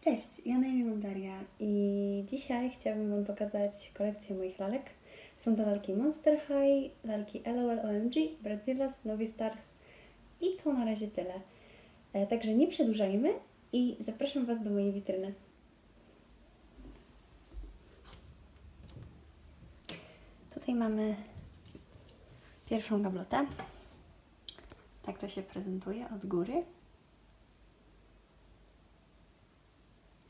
Cześć, ja na imię mam Daria i dzisiaj chciałabym Wam pokazać kolekcję moich lalek. Są to lalki Monster High, lalki LOL OMG, Brazilias, Novi Stars i to na razie tyle. E, Także nie przedłużajmy i zapraszam Was do mojej witryny. Tutaj mamy pierwszą gablotę. Tak to się prezentuje od góry.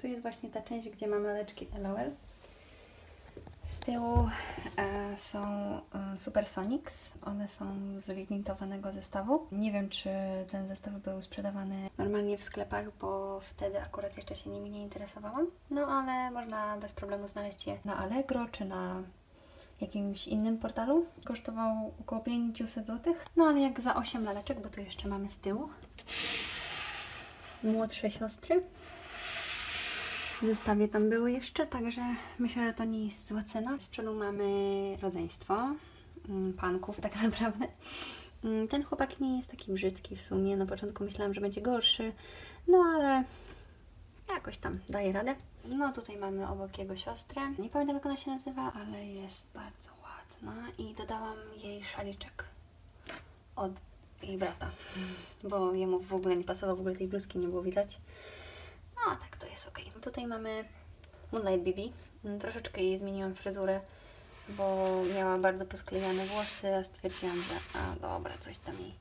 Tu jest właśnie ta część, gdzie mam laleczki LOL. Z tyłu e, są e, Supersonics. One są z limitowanego zestawu. Nie wiem, czy ten zestaw był sprzedawany normalnie w sklepach, bo wtedy akurat jeszcze się nimi nie interesowałam. No ale można bez problemu znaleźć je na Allegro czy na jakimś innym portalu. Kosztował około 500 zł. No ale jak za 8 laleczek, bo tu jeszcze mamy z tyłu młodsze siostry. W zestawie tam były jeszcze, także myślę, że to nie jest zła cena. Z przodu mamy rodzeństwo mm, panków tak naprawdę. Mm, Ten chłopak nie jest taki brzydki w sumie. Na początku myślałam, że będzie gorszy, no ale jakoś tam daje radę. No tutaj mamy obok jego siostrę. Nie pamiętam jak ona się nazywa, ale jest bardzo ładna i dodałam jej szaliczek od jej brata, bo jemu w ogóle nie pasował, w ogóle tej bluzki nie było widać. No, a tak to jest ok. Tutaj mamy Moonlight BB. Mm, Troszeczkę jej zmieniłam fryzurę, bo miała bardzo posklejane włosy, a stwierdziłam, że a dobra, coś tam jej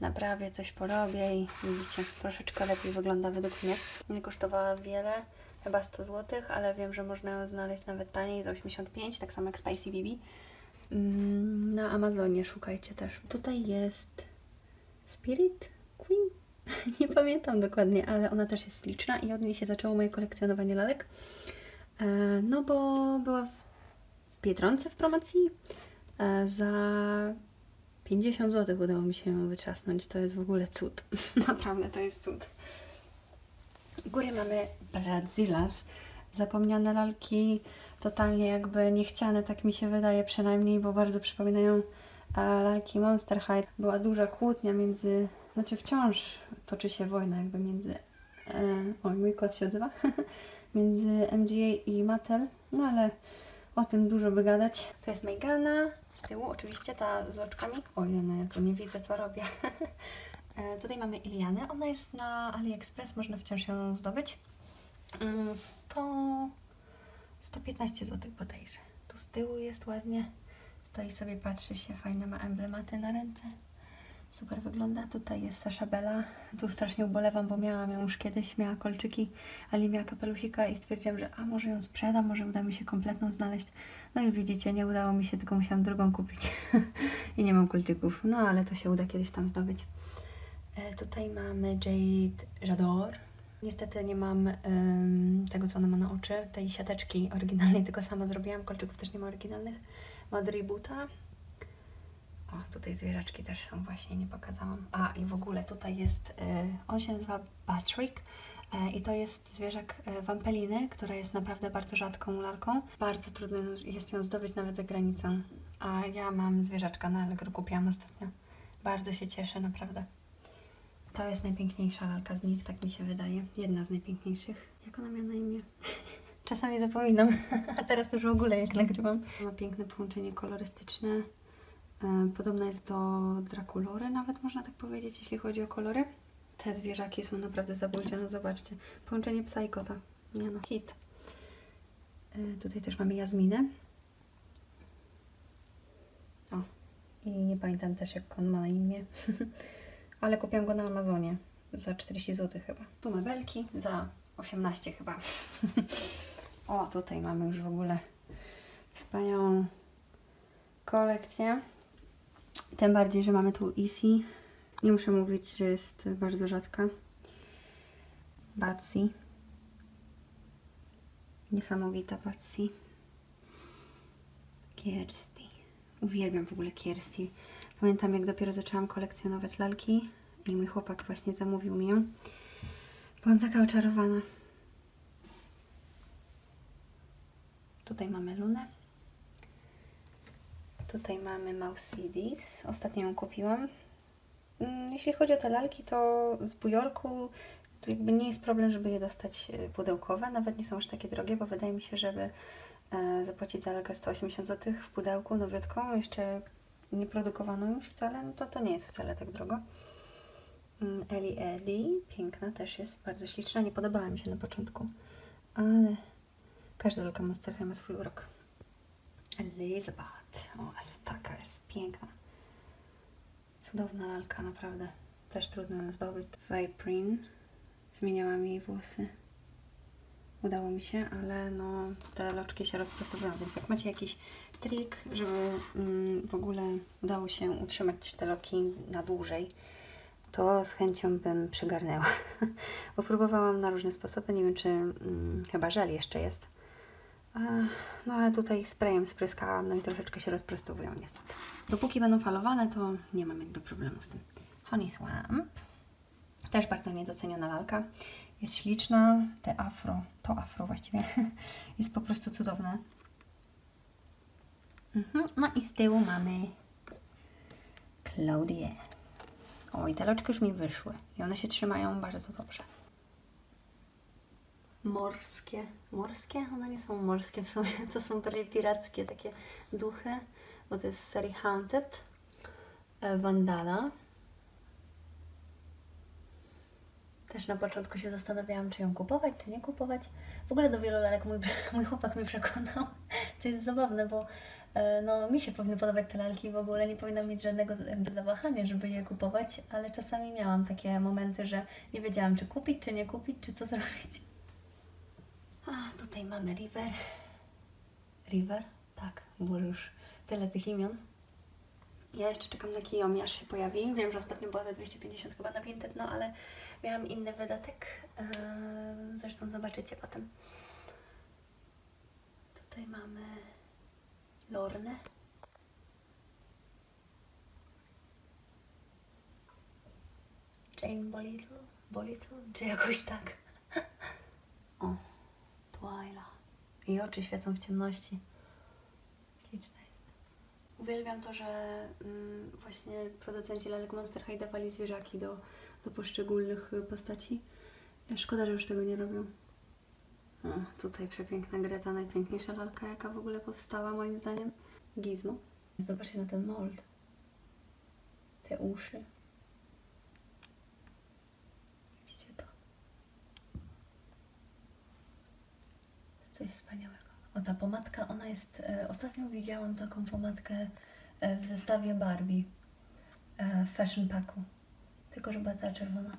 naprawię, coś porobię i widzicie, troszeczkę lepiej wygląda według mnie. Nie kosztowała wiele, chyba 100 zł, ale wiem, że można ją znaleźć nawet taniej za 85, tak samo jak Spicy BB. Mm, Na Amazonie szukajcie też. Tutaj jest Spirit? Nie pamiętam dokładnie, ale ona też jest liczna i od niej się zaczęło moje kolekcjonowanie lalek. E, No bo była w Biedronce w promocji. E, Za 50 zł udało mi się ją wyczasnąć. To jest w ogóle cud. Naprawdę to jest cud. U góry mamy Brazilas. Zapomniane lalki, totalnie jakby niechciane, tak mi się wydaje przynajmniej, bo bardzo przypominają e, lalki Monster High. Była duża kłótnia między, znaczy wciąż toczy się wojna jakby między, e, oj mój kot się odzywa, między MGA i Mattel, no ale o tym dużo by gadać. To jest Megana, z tyłu oczywiście ta z loczkami. Oj, no ja tu nie widzę co robię. E, Tutaj mamy Ilianę, ona jest na AliExpress, można wciąż ją zdobyć. Mm, 100, 115 zł bodajże. Tu z tyłu jest ładnie. Stoi sobie, patrzy się, fajne ma emblematy na ręce. Super wygląda. Tutaj jest Sasha Bella. Tu strasznie ubolewam, bo miałam ją już kiedyś, miała kolczyki, ale miała kapelusika i stwierdziłam, że a może ją sprzedam, może uda mi się kompletną znaleźć. No i widzicie, nie udało mi się, tylko musiałam drugą kupić. I nie mam kolczyków. No ale to się uda kiedyś tam zdobyć. E, Tutaj mamy Jade J'adore. Niestety nie mam em, tego, co ona ma na oczy, tej siateczki oryginalnej, tylko sama zrobiłam. Kolczyków też nie ma oryginalnych. Ma Buta. O, tutaj zwierzaczki też są właśnie, nie pokazałam. A, i w ogóle tutaj jest, y, on się nazywa Patrick e, i to jest zwierzak e, wampeliny, która jest naprawdę bardzo rzadką lalką. Bardzo trudno jest ją zdobyć nawet za granicą. A ja mam zwierzaczka na Allegro, kupiłam ostatnio. Bardzo się cieszę, naprawdę. To jest najpiękniejsza lalka z nich, tak mi się wydaje. Jedna z najpiękniejszych. Jak ona miała na imię? Czasami zapominam, a teraz już w ogóle jak nagrywam. Ma piękne połączenie kolorystyczne. E, Podobna jest do Draculory, nawet można tak powiedzieć, jeśli chodzi o kolory. Te zwierzaki są naprawdę zabójcze, no zobaczcie. Połączenie psa i kota. Nie no, hit. E, Tutaj też mamy Jazminę. O, i nie pamiętam też jak on ma na imię. Ale kupiłam go na Amazonie za 40 zł chyba. Tu mebelki za 18 chyba. o, tutaj mamy już w ogóle wspaniałą kolekcję. Tym bardziej, że mamy tu Easy. Nie muszę mówić, że jest bardzo rzadka. Batsy. Niesamowita Batsy. Kirsty. Uwielbiam w ogóle Kirsty. Pamiętam, jak dopiero zaczęłam kolekcjonować lalki i mój chłopak właśnie zamówił mi ją. Byłam taka oczarowana. Tutaj mamy Lunę. Tutaj mamy Mausidis. Ostatnio ją kupiłam. Mm, Jeśli chodzi o te lalki, to z Bujorku to jakby nie jest problem, żeby je dostać e, pudełkowe, nawet nie są aż takie drogie, bo wydaje mi się, żeby e, zapłacić za lalkę 180 zł w pudełku nowiutką, jeszcze nieprodukowaną już wcale, no to to nie jest wcale tak drogo. Mm, Eli Eli, piękna też jest, bardzo śliczna, nie podobała mi się na początku, ale każda lalka Monster ma swój urok. Elizabeth, o, taka jest piękna. Cudowna lalka, naprawdę. Też trudno ją zdobyć. Viprin. Zmieniałam jej włosy. Udało mi się, ale no te loczki się rozprostowują, więc jak macie jakiś trik, żeby mm, w ogóle udało się utrzymać te loki na dłużej, to z chęcią bym przygarnęła. Bo próbowałam na różne sposoby, nie wiem czy mm, chyba żel jeszcze jest. No ale tutaj sprayem spryskałam, no i troszeczkę się rozprostowują niestety. Dopóki będą falowane, to nie mam jakby problemu z tym. Honey Swamp. Też bardzo niedoceniona lalka. Jest śliczna. Te afro, to afro właściwie, jest po prostu cudowne. Mhm. No i z tyłu mamy Claudie. O, i te loczki już mi wyszły. I one się trzymają bardzo dobrze. Morskie. Morskie? One nie są morskie w sumie. To są bardziej pirackie takie duchy, bo to jest z serii Haunted. E, Vandala. Też na początku się zastanawiałam, czy ją kupować, czy nie kupować. W ogóle do wielu lalek mój, mój chłopak mnie przekonał. To jest zabawne, bo e, no, mi się powinny podobać te lalki w ogóle. Nie powinnam mieć żadnego jakby zawahania, żeby je kupować, ale czasami miałam takie momenty, że nie wiedziałam, czy kupić, czy nie kupić, czy co zrobić. A, tutaj mamy River. River? Tak, było już tyle tych imion. Ja jeszcze czekam na Kiyomi, aż się pojawi. Wiem, że ostatnio była za 250 chyba na Vinted, no ale miałam inny wydatek. Eee, Zresztą zobaczycie potem. Tutaj mamy Lornę. Jane Bolittle, Bolittle, czy jakoś tak. O, Twyla. Jej oczy świecą w ciemności. Śliczna jest. Uwielbiam to, że mm, właśnie producenci lalek Monster High dawali zwierzaki do, do poszczególnych y, postaci. E, Szkoda, że już tego nie robią. O, tutaj przepiękna Greta, najpiękniejsza lalka, jaka w ogóle powstała moim zdaniem. Gizmo. Zobaczcie na ten mold. Te uszy. Widzicie to? Jest coś wspaniałego. O, ta pomadka, ona jest... E, ostatnio widziałam taką pomadkę e, w zestawie Barbie e, Fashion Packu. Tylko, że była czerwona.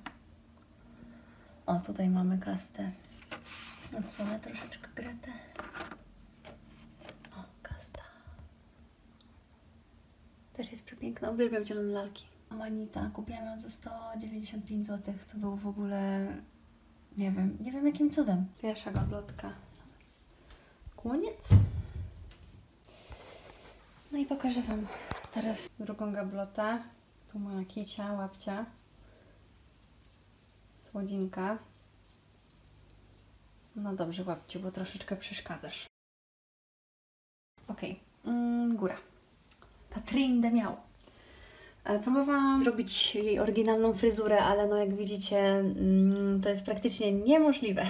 O, tutaj mamy kastę. Odsunę troszeczkę Gretę. O, kasta. Też jest przepiękna. Uwielbiam zielone lalki. Manita. Kupiłam ją za 195 zł. To było w ogóle... Nie wiem. Nie wiem jakim cudem. Pierwsza gablotka. Koniec. No i pokażę Wam teraz drugą gablotę. Tu moja kicia, łapcia. Słodzinka. No dobrze, łapciu, bo troszeczkę przeszkadzasz. Okej, mm, góra. Katrin de Miał. E, Próbowałam zrobić jej oryginalną fryzurę, ale no jak widzicie, mm, to jest praktycznie niemożliwe.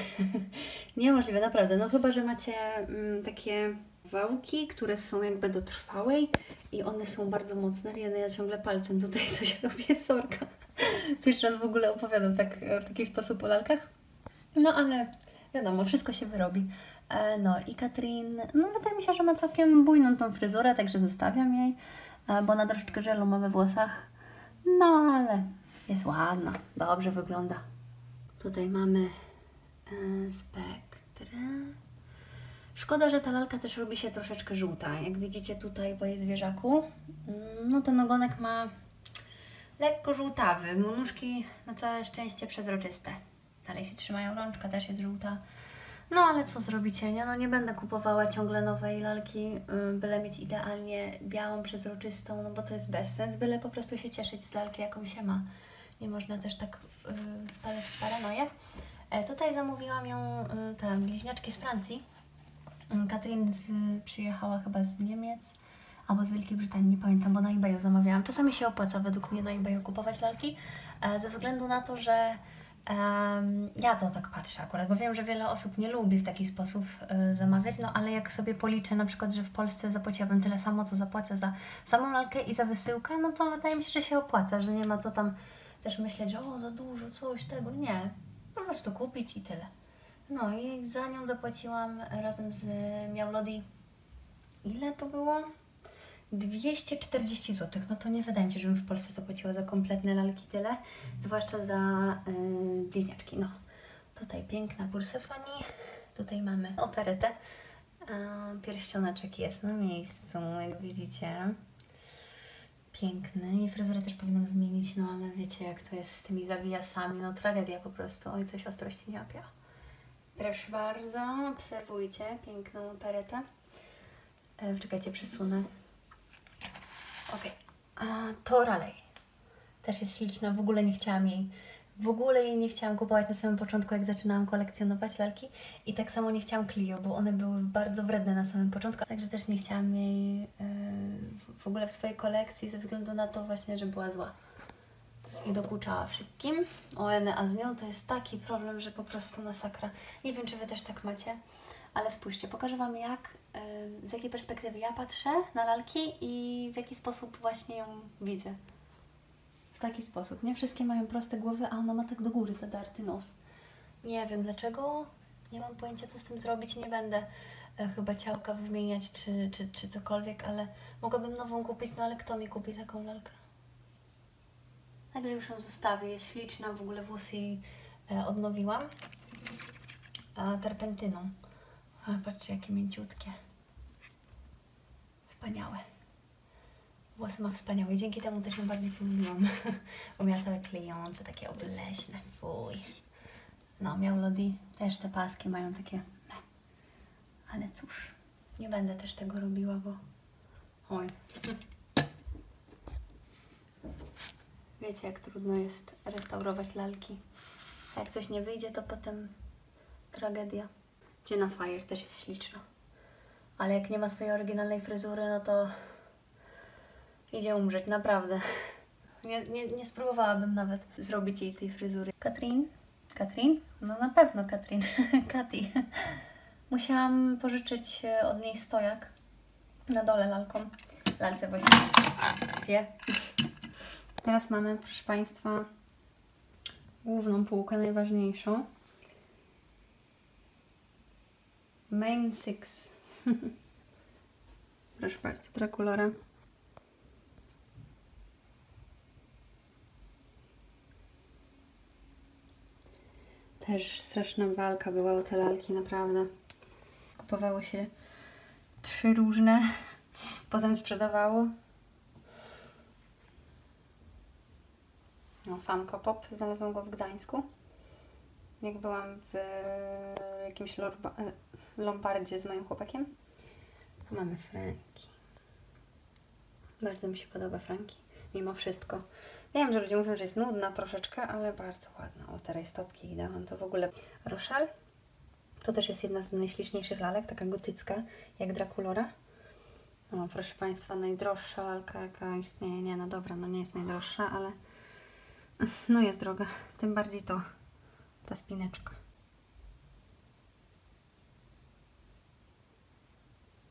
niemożliwe, naprawdę. No chyba, że macie mm, takie wałki, które są jakby do trwałej i one są bardzo mocne. Ja, ja ciągle palcem tutaj coś robię, sorka. Pierwszy raz w ogóle opowiadam tak w taki sposób o lalkach. No ale wiadomo, wszystko się wyrobi. E, no i Katrin, no wydaje mi się, że ma całkiem bujną tą fryzurę, także zostawiam jej, e, bo ona troszeczkę żelu ma we włosach. No ale jest ładna, dobrze wygląda. Tutaj mamy e, spektrę. Szkoda, że ta lalka też robi się troszeczkę żółta. Jak widzicie tutaj po jej zwierzaku, mm, no ten ogonek ma lekko żółtawy. Nóżki na całe szczęście przezroczyste. Dalej się trzymają, rączka też jest żółta. No ale co zrobicie, nie? No nie będę kupowała ciągle nowej lalki, yy, byle mieć idealnie białą, przezroczystą, no bo to jest bezsens, byle po prostu się cieszyć z lalki, jaką się ma. Nie można też tak yy, w paranoję. E, tutaj zamówiłam ją, yy, te bliźniaczki z Francji. Yy, Katrin z, przyjechała chyba z Niemiec albo z Wielkiej Brytanii, nie pamiętam, bo na eBayu zamawiałam. Czasami się opłaca według mnie na eBayu kupować lalki, e, ze względu na to, że Em, ja to tak patrzę akurat, bo wiem, że wiele osób nie lubi w taki sposób y, zamawiać, no ale jak sobie policzę na przykład, że w Polsce zapłaciłabym tyle samo, co zapłacę za samą lalkę i za wysyłkę, no to wydaje mi się, że się opłaca, że nie ma co tam też myśleć, że o, za dużo, coś tego, nie. Po prostu kupić i tyle. No i za nią zapłaciłam razem z Miaulodi. Ile to było? 240 zł. No to nie wydaje mi się, żebym w Polsce zapłaciła za kompletne lalki tyle, zwłaszcza za yy, bliźniaczki. No, tutaj piękna Pulsefonii, tutaj mamy operetę. A pierścioneczek jest na miejscu, jak widzicie. Piękny i fryzurę też powinnam zmienić, no ale wiecie jak to jest z tymi zawijasami, no tragedia po prostu. Oj, coś ostrości nie łapia. Proszę bardzo, obserwujcie piękną operetę. E, czekajcie, przesunę. Okej. Okay. Toralej. Też jest śliczna, w ogóle nie chciałam jej w ogóle jej nie chciałam kupować na samym początku, jak zaczynałam kolekcjonować lalki. I tak samo nie chciałam Clio, bo one były bardzo wredne na samym początku. Także też nie chciałam jej yy, w ogóle w swojej kolekcji ze względu na to właśnie, że była zła. I dokuczała wszystkim. O, a z nią to jest taki problem, że po prostu masakra. Nie wiem, czy Wy też tak macie, ale spójrzcie, pokażę Wam jak, z jakiej perspektywy ja patrzę na lalki i w jaki sposób właśnie ją widzę w taki sposób. Nie wszystkie mają proste głowy, a ona ma tak do góry zadarty nos. Nie wiem dlaczego, nie mam pojęcia co z tym zrobić, nie będę e, chyba ciałka wymieniać czy, czy, czy cokolwiek, ale mogłabym nową kupić, no ale kto mi kupi taką lalkę? Także już ją zostawię, jest śliczna, w ogóle włosy jej e, odnowiłam. A terpentyną. A, patrzcie jakie mięciutkie. Wspaniałe. Włosy ma wspaniałe i dzięki temu też ją bardziej polubiłam. Bo miała całe klejące, takie obleśne, fuj. No, miał Lodi też te paski mają takie... Ale cóż, nie będę też tego robiła, bo... Oj. Wiecie, jak trudno jest restaurować lalki. A jak coś nie wyjdzie, to potem tragedia. Jenna Fire też jest śliczna. Ale jak nie ma swojej oryginalnej fryzury, no to idzie umrzeć, naprawdę. Nie, nie, nie spróbowałabym nawet zrobić jej tej fryzury. Katrin? Katrin? No na pewno Katrin. Kati. Musiałam pożyczyć e, od niej stojak na dole lalką. Lalce właśnie. Wie. Teraz mamy, proszę Państwa, główną półkę, najważniejszą. Main Six. proszę bardzo, Draculora. Też straszna walka była o te lalki, naprawdę. Kupowało się trzy różne, potem sprzedawało. No, Funko Pop, znalazłam go w Gdańsku. Jak byłam w jakimś lombardzie z moim chłopakiem. Tu mamy Franki. Bardzo mi się podoba Franki, mimo wszystko. Wiem, że ludzie mówią, że jest nudna troszeczkę, ale bardzo ładna. O, te rajstopki i dałam to w ogóle. Rochelle. To też jest jedna z najśliczniejszych lalek, taka gotycka, jak Draculora. No, proszę Państwa, najdroższa lalka, jaka istnieje. Nie, no dobra, no nie jest najdroższa, ale no jest droga. Tym bardziej to, ta spineczka.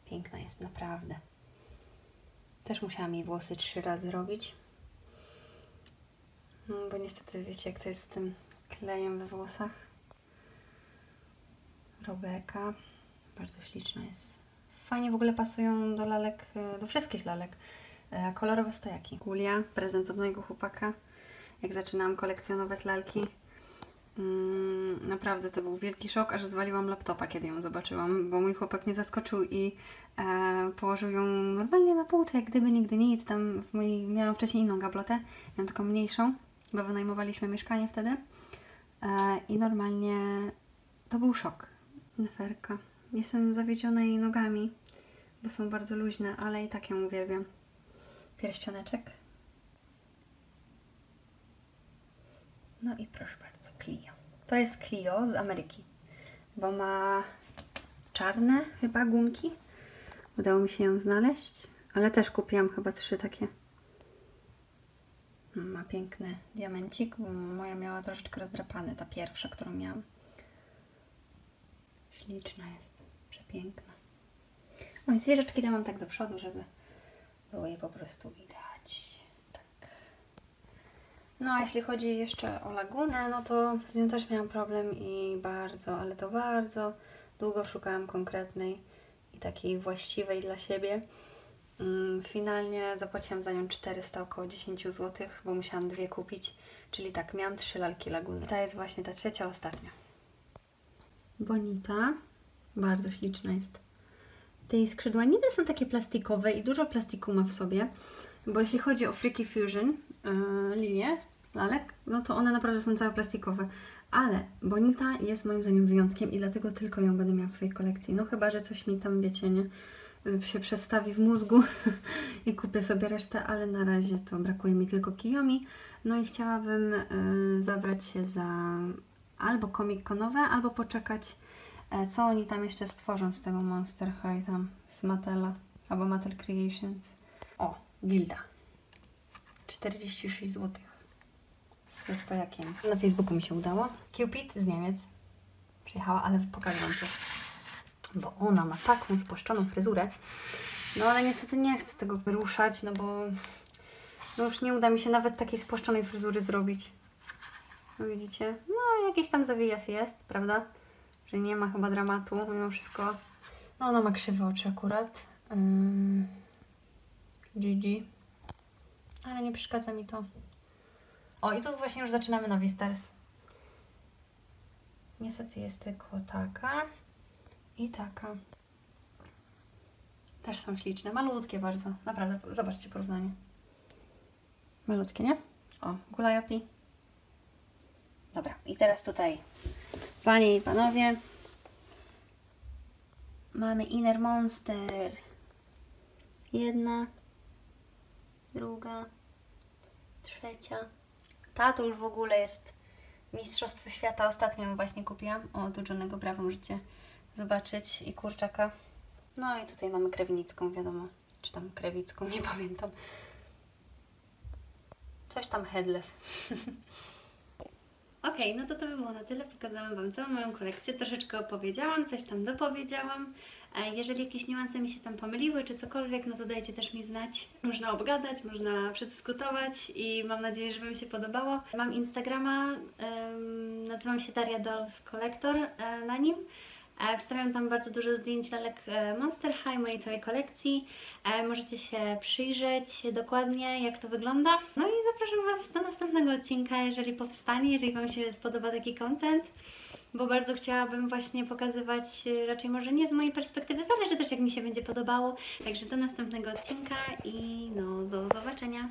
Piękna jest, naprawdę. Też musiałam jej włosy trzy razy robić. No, bo niestety wiecie, jak to jest z tym klejem we włosach. Robeka. Bardzo śliczna jest. Fajnie w ogóle pasują do lalek, e, do wszystkich lalek. E, kolorowe stojaki. Gulia, prezent od mojego chłopaka. Jak zaczynałam kolekcjonować lalki, mm, naprawdę to był wielki szok, aż zwaliłam laptopa, kiedy ją zobaczyłam, bo mój chłopak mnie zaskoczył i e, położył ją normalnie na półce, jak gdyby nigdy nic. Tam w mojej, miałam wcześniej inną gablotę, miałam taką mniejszą bo wynajmowaliśmy mieszkanie wtedy e, i normalnie to był szok. Neferka. Jestem zawiedziona jej nogami, bo są bardzo luźne, ale i tak ją uwielbiam. Pierścioneczek. No i proszę. To jest Clio z Ameryki, bo ma czarne chyba gumki. Udało mi się ją znaleźć, ale też kupiłam chyba trzy takie Ma piękny diamencik, bo moja miała troszeczkę rozdrapany, ta pierwsza, którą miałam. Śliczna jest, przepiękna. No i zwierzeczki dałam tak do przodu, żeby było je po prostu widać. No a jeśli chodzi jeszcze o lagunę, no to z nią też miałam problem i bardzo, ale to bardzo długo szukałam konkretnej i takiej właściwej dla siebie. Mm, Finalnie zapłaciłam za nią 400, około 10 zł, bo musiałam dwie kupić. Czyli tak, miałam trzy lalki laguny. Ta jest właśnie ta trzecia, ostatnia. Bonita. Bardzo śliczna jest. Te skrzydła niby są takie plastikowe i dużo plastiku ma w sobie, bo jeśli chodzi o Freaky Fusion yy, linię lalek, no to one naprawdę są całe plastikowe. Ale Bonita jest moim zdaniem wyjątkiem i dlatego tylko ją będę miała w swojej kolekcji. No chyba, że coś mi tam, wiecie, nie, y, się przestawi w mózgu i kupię sobie resztę, ale na razie to brakuje mi tylko Kiyomi. No i chciałabym y, zabrać się za albo komik-konowe, albo poczekać, e, co oni tam jeszcze stworzą z tego Monster High tam, z Matela, albo Mattel Creations. Gilda. 46 zł. Ze stojakiem. Na Facebooku mi się udało. Cupid z Niemiec. Przyjechała, ale pokażę Wam coś. Bo ona ma taką spłaszczoną fryzurę. No ale niestety nie chcę tego ruszać, no bo no już nie uda mi się nawet takiej spłaszczonej fryzury zrobić. No widzicie? No jakiś tam zawijas jest, prawda? Że nie ma chyba dramatu mimo wszystko. No ona ma krzywe oczy akurat. Ym... GG. Ale nie przeszkadza mi to. O i tu właśnie już zaczynamy nowy stars. Niestety jest tylko taka i taka. Też są śliczne, malutkie bardzo. Naprawdę, zobaczcie porównanie. Malutkie, nie? O, gulajopi. Dobra, i teraz tutaj, panie i panowie, mamy Inner Monster. Jedna, druga, trzecia. Ta to już w ogóle jest Mistrzostwo Świata. Ostatnio właśnie kupiłam. O, tu Johnego Brawo możecie zobaczyć. I kurczaka. No i tutaj mamy krewnicką, wiadomo. Czy tam krewicką, nie pamiętam. Coś tam headless. Okej, no to to by było na tyle. Pokazałam Wam całą moją kolekcję. Troszeczkę opowiedziałam, coś tam dopowiedziałam. Jeżeli jakieś niuanse mi się tam pomyliły, czy cokolwiek, no to dajcie też mi znać. Można obgadać, można przedyskutować i mam nadzieję, że Wam się podobało. Mam Instagrama, nazywam się Daria Dolls Collector e, na nim. E, Wstawiam tam bardzo dużo zdjęć lalek e, Monster High, mojej całej kolekcji. Możecie się przyjrzeć dokładnie, jak to wygląda. No i zapraszam Was do następnego odcinka, jeżeli powstanie, jeżeli Wam się spodoba taki content. Bo bardzo chciałabym właśnie pokazywać, e, raczej może nie z mojej perspektywy, zależy też jak mi się będzie podobało. Także do następnego odcinka i no do zobaczenia.